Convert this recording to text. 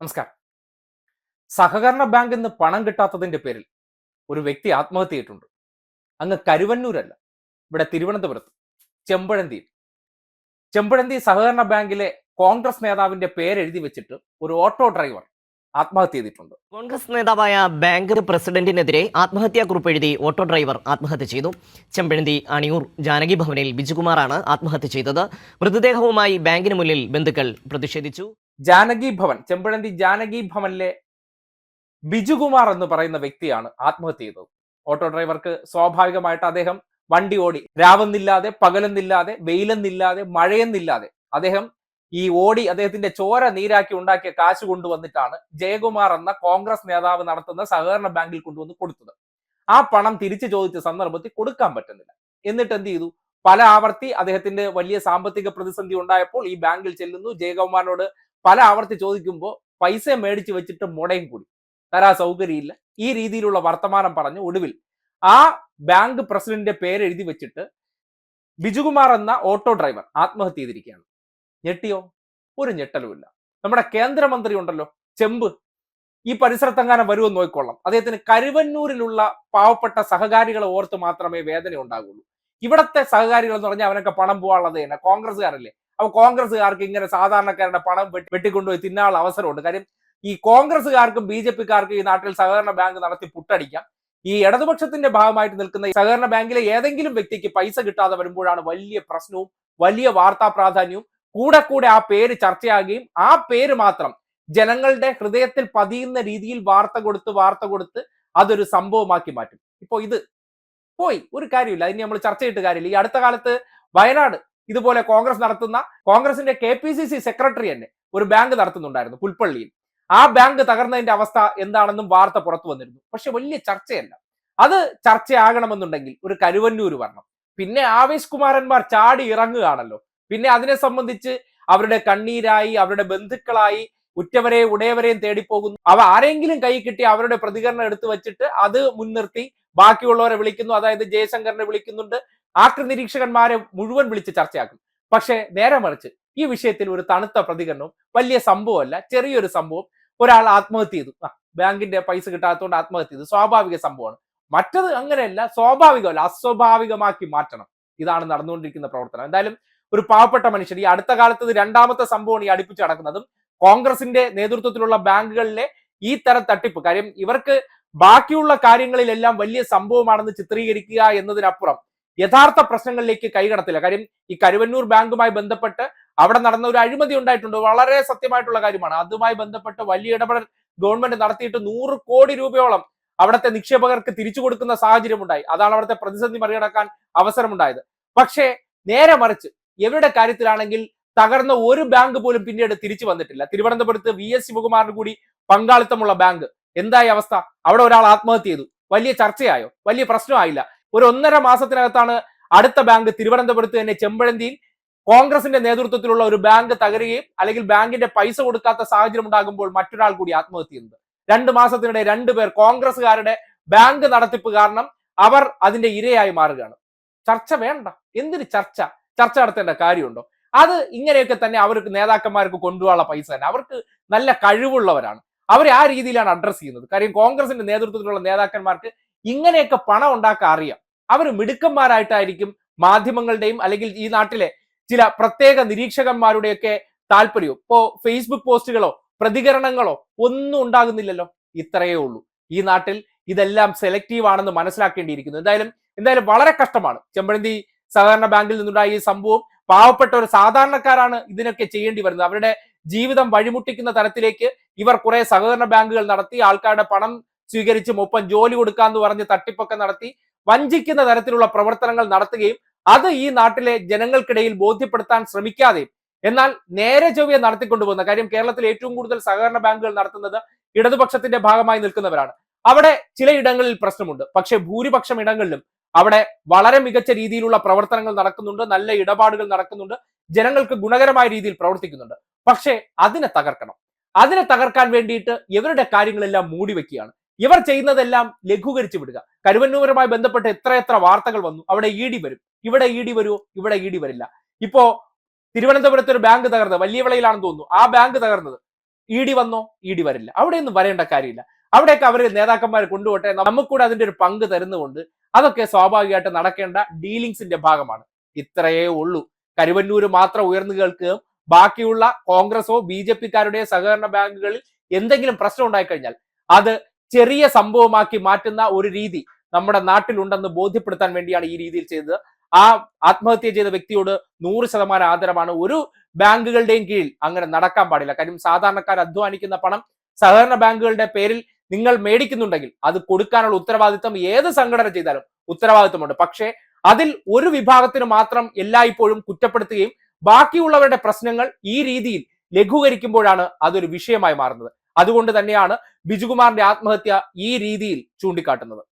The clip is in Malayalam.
നമസ്കാരം. സഹകരണ ബാങ്കിൽ നിന്ന് പണം കിട്ടാത്തതിന്റെ പേരിൽ ഒരു വ്യക്തി ആത്മഹത്യ ചെയ്തിട്ടുണ്ട്. അങ്ങ് കരുവന്നൂരല്ല ഇവിടെ തിരുവനന്തപുരത്ത് ചെമ്പഴന്തിയിൽ. ചെമ്പഴന്തി സഹകരണ ബാങ്കിലെ കോൺഗ്രസ് നേതാവിന്റെ പേരെഴുതി വെച്ചിട്ട് ഒരു ഓട്ടോ ഡ്രൈവർ ആത്മഹത്യ ചെയ്തിട്ടുണ്ട്. കോൺഗ്രസ് നേതാവായ ബാങ്ക് പ്രസിഡന്റിനെതിരെ ആത്മഹത്യാ കുറിപ്പ് എഴുതി ഓട്ടോ ഡ്രൈവർ ആത്മഹത്യ ചെയ്തു. ചെമ്പഴന്തി അണിയൂർ ജാനകി ഭവനിൽ ബിജുകുമാറാണ് ആത്മഹത്യ ചെയ്തത്. മൃതദേഹവുമായി ബാങ്കിന് മുന്നിൽ ബന്ധുക്കൾ പ്രതിഷേധിച്ചു. ജാനകി ഭവൻ ചെമ്പഴന്തി ജാനകി ഭവനിലെ ബിജുകുമാർ എന്ന് പറയുന്ന വ്യക്തിയാണ് ആത്മഹത്യ ചെയ്തത്. ഓട്ടോ ഡ്രൈവർക്ക് സ്വാഭാവികമായിട്ട് അദ്ദേഹം വണ്ടി ഓടി. രാവെന്നില്ലാതെ പകലെന്നില്ലാതെ വെയിലെന്നില്ലാതെ മഴയെന്നില്ലാതെ അദ്ദേഹം ഈ ഓടി അദ്ദേഹത്തിന്റെ ചോര നീരാക്കി ഉണ്ടാക്കിയ കാശ് കൊണ്ടുവന്നിട്ടാണ് ജയകുമാർ എന്ന കോൺഗ്രസ് നേതാവ് നടത്തുന്ന സഹകരണ ബാങ്കിൽ കൊണ്ടുവന്ന് കൊടുത്തത്. ആ പണം തിരിച്ചു ചോദിച്ച സന്ദർഭത്തിൽ കൊടുക്കാൻ പറ്റുന്നില്ല. എന്നിട്ട് എന്ത് ചെയ്തു? പല ആവർത്തി അദ്ദേഹത്തിന്റെ വലിയ സാമ്പത്തിക പ്രതിസന്ധി ഉണ്ടായപ്പോൾ ഈ ബാങ്കിൽ ചെല്ലുന്നു. ജയകുമാറിനോട് പല ആവർത്തി ചോദിക്കുമ്പോൾ പൈസ മേടിച്ച് വെച്ചിട്ട് മുടയും കൂടി. തരാ സൗകര്യമില്ല. ഈ രീതിയിലുള്ള വർത്തമാനം പറഞ്ഞ് ഒടുവിൽ ആ ബാങ്ക് പ്രസിഡന്റിന്റെ പേര് എഴുതി വെച്ചിട്ട് ബിജുകുമാർ എന്ന ഓട്ടോ ഡ്രൈവർ ആത്മഹത്യ ചെയ്തിരിക്കുകയാണ്. ഞെട്ടിയോ? ഒരു ഞെട്ടലുമില്ല നമ്മുടെ കേന്ദ്രമന്ത്രി ഉണ്ടല്ലോ ചെമ്പ്. ഈ പരിസരത്തെങ്ങാനും വരുമെന്ന് നോക്കിക്കൊള്ളാം അദ്ദേഹത്തിന് കരുവന്നൂരിലുള്ള പാവപ്പെട്ട സഹകാരികളെ ഓർത്ത് മാത്രമേ വേദന ഉണ്ടാകുള്ളൂ ഇവിടത്തെ സഹകാരികൾ എന്ന് പറഞ്ഞാൽ അവനൊക്കെ പണം പോകാനുള്ളത് തന്നെ. കോൺഗ്രസ്സുകാരല്ലേ? അപ്പൊ കോൺഗ്രസ്സുകാർക്ക് ഇങ്ങനെ സാധാരണക്കാരുടെ പണം വെട്ടി- വെട്ടിക്കൊണ്ടുപോയി തിന്നാനുള്ള അവസരമുണ്ട്. കാര്യം ഈ കോൺഗ്രസ്സുകാർക്കും ബി ജെ പിക്കാർക്കും ഈ നാട്ടിൽ സഹകരണ ബാങ്ക് നടത്തി പുട്ടടിക്കാം. ഈ ഇടതുപക്ഷത്തിന്റെ ഭാഗമായിട്ട് നിൽക്കുന്ന സഹകരണ ബാങ്കിലെ ഏതെങ്കിലും വ്യക്തിക്ക് പൈസ കിട്ടാതെ വരുമ്പോഴാണ് വലിയ പ്രശ്നവും വലിയ വാർത്താ പ്രാധാന്യവും. കൂടെ കൂടെ ആ പേര് ചർച്ചയാകുകയും ആ പേര് മാത്രം ജനങ്ങളുടെ ഹൃദയത്തിൽ പതിയുന്ന രീതിയിൽ വാർത്ത കൊടുത്ത് വാർത്ത കൊടുത്ത് അതൊരു സംഭവമാക്കി മാറ്റും. ഇപ്പോ ഇത് പോയി. ഒരു കാര്യമില്ല അതിന് നമ്മൾ ചർച്ച ചെയ്തിട്ട് കാര്യമില്ല. ഈ അടുത്ത കാലത്ത് വയനാട് ഇതുപോലെ കോൺഗ്രസ് നടത്തുന്ന കോൺഗ്രസിന്റെ K P C C secretary തന്നെ ഒരു ബാങ്ക് നടത്തുന്നുണ്ടായിരുന്നു പുൽപ്പള്ളിയിൽ. ആ ബാങ്ക് തകർന്നതിന്റെ അവസ്ഥ എന്താണെന്നും വാർത്ത പുറത്തു വന്നിരുന്നു. പക്ഷെ വലിയ ചർച്ചയല്ല. അത് ചർച്ചയാകണമെന്നുണ്ടെങ്കിൽ ഒരു കരുവന്നൂര് വരണം. പിന്നെ ആവേശ് കുമാരന്മാർ ചാടി ഇറങ്ങുകയാണല്ലോ. പിന്നെ അതിനെ സംബന്ധിച്ച് അവരുടെ കണ്ണീരായി അവരുടെ ബന്ധുക്കളായി ഉറ്റവരെയും ഉടയവരെയും തേടിപ്പോകുന്നു. അവ ആരെങ്കിലും കൈ കിട്ടി അവരുടെ പ്രതികരണം എടുത്തു വെച്ചിട്ട് അത് മുൻനിർത്തി ബാക്കിയുള്ളവരെ വിളിക്കുന്നു. അതായത് ജയശങ്കറിനെ വിളിക്കുന്നുണ്ട്. ആക്ര നിരീക്ഷകന്മാരെ മുഴുവൻ വിളിച്ച് ചർച്ചയാക്കും. പക്ഷേ നേരെ മറിച്ച് ഈ വിഷയത്തിൽ ഒരു തണുത്ത പ്രതികരണവും വലിയ സംഭവമല്ല ചെറിയൊരു സംഭവം. ഒരാൾ ആത്മഹത്യ ചെയ്തു. ബാങ്കിന്റെ പൈസ കിട്ടാത്തതുകൊണ്ട് ആത്മഹത്യ ചെയ്തു. സ്വാഭാവിക സംഭവമാണ്. മറ്റത് അങ്ങനെയല്ല സ്വാഭാവികമല്ല അസ്വാഭാവികമാക്കി മാറ്റണം. ഇതാണ് നടന്നുകൊണ്ടിരിക്കുന്ന പ്രവർത്തനം. എന്തായാലും ഒരു പാവപ്പെട്ട മനുഷ്യൻ ഈ അടുത്ത കാലത്ത് ഇത് രണ്ടാമത്തെ സംഭവമാണ് ഈ അടുപ്പിച്ച് നടക്കുന്നതും കോൺഗ്രസിന്റെ നേതൃത്വത്തിലുള്ള ബാങ്കുകളിലെ ഈ തരം തട്ടിപ്പ്. കാര്യം ഇവർക്ക് ബാക്കിയുള്ള കാര്യങ്ങളിലെല്ലാം വലിയ സംഭവമാണെന്ന് ചിത്രീകരിക്കുക എന്നതിനപ്പുറം യഥാർത്ഥ പ്രശ്നങ്ങളിലേക്ക് കൈകടത്തില്ല. കാര്യം ഈ കരുവന്നൂർ ബാങ്കുമായി ബന്ധപ്പെട്ട് അവിടെ നടന്ന ഒരു അഴിമതി ഉണ്ടായിട്ടുണ്ട്. വളരെ സത്യമായിട്ടുള്ള കാര്യമാണ്. അതുമായി ബന്ധപ്പെട്ട് വലിയ ഇടപെടൽ ഗവൺമെന്റ് നടത്തിയിട്ട് നൂറ് കോടി രൂപയോളം അവിടുത്തെ നിക്ഷേപകർക്ക് തിരിച്ചു കൊടുക്കുന്ന സാഹചര്യം ഉണ്ടായി അതാണ് അവിടുത്തെ പ്രതിസന്ധി മറികടക്കാൻ അവസരമുണ്ടായത്. പക്ഷേ നേരെ മറിച്ച് ഇവരുടെ കാര്യത്തിലാണെങ്കിൽ തകർന്ന ഒരു ബാങ്ക് പോലും പിന്നീട് തിരിച്ചു വന്നിട്ടില്ല. തിരുവനന്തപുരത്ത് വി എസ് ശിവകുമാറിന് കൂടി പങ്കാളിത്തമുള്ള ബാങ്ക്. എന്തായ അവസ്ഥ? അവിടെ ഒരാൾ ആത്മഹത്യ ചെയ്തു. വലിയ ചർച്ചയായോ? വലിയ പ്രശ്നമായില്ല. ഒരു ഒന്നര മാസത്തിനകത്താണ് അടുത്ത ബാങ്ക് തിരുവനന്തപുരത്ത് തന്നെ ചെമ്പഴന്തിയിൽ കോൺഗ്രസിന്റെ നേതൃത്വത്തിലുള്ള ഒരു ബാങ്ക് തകരുകയും അല്ലെങ്കിൽ ബാങ്കിന്റെ പൈസ കൊടുക്കാത്ത സാഹചര്യം ഉണ്ടാകുമ്പോൾ മറ്റൊരാൾ കൂടി ആത്മഹത്യ ചെയ്യുന്നത്. രണ്ട് മാസത്തിനിടെ രണ്ടുപേർ കോൺഗ്രസ്സുകാരുടെ ബാങ്ക് നടത്തിപ്പ് കാരണം അവർ അതിന്റെ ഇരയായി മാറുകയാണ്. ചർച്ച വേണ്ട. എന്തിന് ചർച്ച? ചർച്ച നടത്തേണ്ട കാര്യമുണ്ടോ? അത് ഇങ്ങനെയൊക്കെ തന്നെ അവർക്ക് നേതാക്കന്മാർക്ക് കൊണ്ടുപോകാനുള്ള പൈസ തന്നെ. അവർക്ക് നല്ല കഴിവുള്ളവരാണ്. അവരെ ആ രീതിയിലാണ് അഡ്രസ് ചെയ്യുന്നത്. കാര്യം കോൺഗ്രസിന്റെ നേതൃത്വത്തിലുള്ള നേതാക്കന്മാർക്ക് ഇങ്ങനെയൊക്കെ പണം ഉണ്ടാക്കാൻ അറിയാം. അവർ മിടുക്കന്മാരായിട്ടായിരിക്കും മാധ്യമങ്ങളുടെയും അല്ലെങ്കിൽ ഈ നാട്ടിലെ ചില പ്രത്യേക നിരീക്ഷകന്മാരുടെയൊക്കെ താല്പര്യവും. ഇപ്പോ ഫേസ്ബുക്ക് പോസ്റ്റുകളോ പ്രതികരണങ്ങളോ ഒന്നും ഉണ്ടാകുന്നില്ലല്ലോ. ഇത്രയേ ഉള്ളൂ. ഈ നാട്ടിൽ ഇതെല്ലാം സെലക്റ്റീവ് ആണെന്ന് മനസ്സിലാക്കേണ്ടിയിരിക്കുന്നു. എന്തായാലും എന്തായാലും വളരെ കഷ്ടമാണ്. ചെമ്പഴന്തി സഹകരണ ബാങ്കിൽ നിന്നുണ്ടായ ഈ സംഭവം പാവപ്പെട്ട ഒരു സാധാരണക്കാരാണ് ഇതിനൊക്കെ ചെയ്യേണ്ടി വരുന്നത്. അവരുടെ ജീവിതം വഴിമുട്ടിക്കുന്ന തരത്തിലേക്ക് ഇവർ കുറെ സഹകരണ ബാങ്കുകൾ നടത്തി ആൾക്കാരുടെ പണം സ്വീകരിച്ച് ഒപ്പം ജോലി കൊടുക്കാന്ന് പറഞ്ഞ് തട്ടിപ്പൊക്കെ നടത്തി വഞ്ചിക്കുന്ന തരത്തിലുള്ള പ്രവർത്തനങ്ങൾ നടത്തുകയും അത് ഈ നാട്ടിലെ ജനങ്ങൾക്കിടയിൽ ബോധ്യപ്പെടുത്താൻ ശ്രമിക്കാതെ എന്നാൽ നേരെ ചൊവ്വയെ നടത്തിക്കൊണ്ടുപോകുന്ന കാര്യം കേരളത്തിൽ ഏറ്റവും കൂടുതൽ സഹകരണ ബാങ്കുകൾ നടത്തുന്നത് ഇടതുപക്ഷത്തിന്റെ ഭാഗമായി നിൽക്കുന്നവരാണ്. അവിടെ ചിലയിടങ്ങളിൽ പ്രശ്നമുണ്ട്. പക്ഷെ ഭൂരിപക്ഷം ഇടങ്ങളിലും അവിടെ വളരെ മികച്ച രീതിയിലുള്ള പ്രവർത്തനങ്ങൾ നടക്കുന്നുണ്ട്. നല്ല ഇടപാടുകൾ നടക്കുന്നുണ്ട്. ജനങ്ങൾക്ക് ഗുണകരമായ രീതിയിൽ പ്രവർത്തിക്കുന്നുണ്ട്. പക്ഷേ അതിനെ തകർക്കണം. അതിനെ തകർക്കാൻ വേണ്ടിയിട്ട് ഇവരുടെ കാര്യങ്ങളെല്ലാം മൂടി വെക്കുകയാണ് ഇവർ ചെയ്യുന്നതെല്ലാം ലഘൂകരിച്ചു വിടുക. കരുവന്നൂരുമായി ബന്ധപ്പെട്ട് എത്രയെത്ര എത്ര വാർത്തകൾ വന്നു. അവിടെ ഇ ഡി വരും. ഇവിടെ ഇ ഡി വരുമോ ഇവിടെ ഇ ഡി വരില്ല. ഇപ്പോ തിരുവനന്തപുരത്ത് ഒരു ബാങ്ക് തകർന്നത് വലിയ വിളയിലാണെന്ന് തോന്നുന്നു. ആ ബാങ്ക് തകർന്നത് ഇ ഡി വന്നോ? ഇ ഡി വരില്ല. അവിടെയൊന്നും വരേണ്ട കാര്യമില്ല. അവിടെയൊക്കെ അവർ നേതാക്കന്മാർ കൊണ്ടുപോട്ടെ. നമുക്കൂടെ അതിന്റെ ഒരു പങ്ക് തരുന്നുകൊണ്ട് അതൊക്കെ സ്വാഭാവികമായിട്ട് നടക്കേണ്ട ഡീലിങ്സിന്റെ ഭാഗമാണ്. ഇത്രയേ ഉള്ളൂ. കരുവന്നൂര് മാത്രം ഉയർന്നു കേൾക്കുകയും ബാക്കിയുള്ള കോൺഗ്രസോ ബി ജെ പിക്കാരുടെയോ സഹകരണ ബാങ്കുകളിൽ എന്തെങ്കിലും പ്രശ്നം ഉണ്ടായിക്കഴിഞ്ഞാൽ അത് ചെറിയ സംഭവമാക്കി മാറ്റുന്ന ഒരു രീതി നമ്മുടെ നാട്ടിലുണ്ടെന്ന് ബോധ്യപ്പെടുത്താൻ വേണ്ടിയാണ് ഈ രീതിയിൽ ചെയ്തത്. ആ ആത്മഹത്യ ചെയ്ത വ്യക്തിയോട് നൂറ് ശതമാനം ആദരവാണ്. ഒരു ബാങ്കുകളുടെയും കീഴിൽ അങ്ങനെ നടക്കാൻ പാടില്ല. കാര്യം സാധാരണക്കാർ അധ്വാനിക്കുന്ന പണം സഹകരണ ബാങ്കുകളുടെ പേരിൽ നിങ്ങൾ മേടിക്കുന്നുണ്ടെങ്കിൽ അത് കൊടുക്കാനുള്ള ഉത്തരവാദിത്വം ഏത് സംഘടന ചെയ്താലും ഉത്തരവാദിത്വമുണ്ട്. പക്ഷേ അതിൽ ഒരു വിഭാഗത്തിന് മാത്രം എല്ലായ്പ്പോഴും കുറ്റപ്പെടുത്തുകയും ബാക്കിയുള്ളവരുടെ പ്രശ്നങ്ങൾ ഈ രീതിയിൽ ലഘൂകരിക്കുമ്പോഴാണ് അതൊരു വിഷയമായി മാറുന്നത്. അതുകൊണ്ട് തന്നെയാണ് ബിജുകുമാറിന്റെ ആത്മഹത്യ ഈ രീതിയിൽ ചൂണ്ടിക്കാട്ടുന്നത്.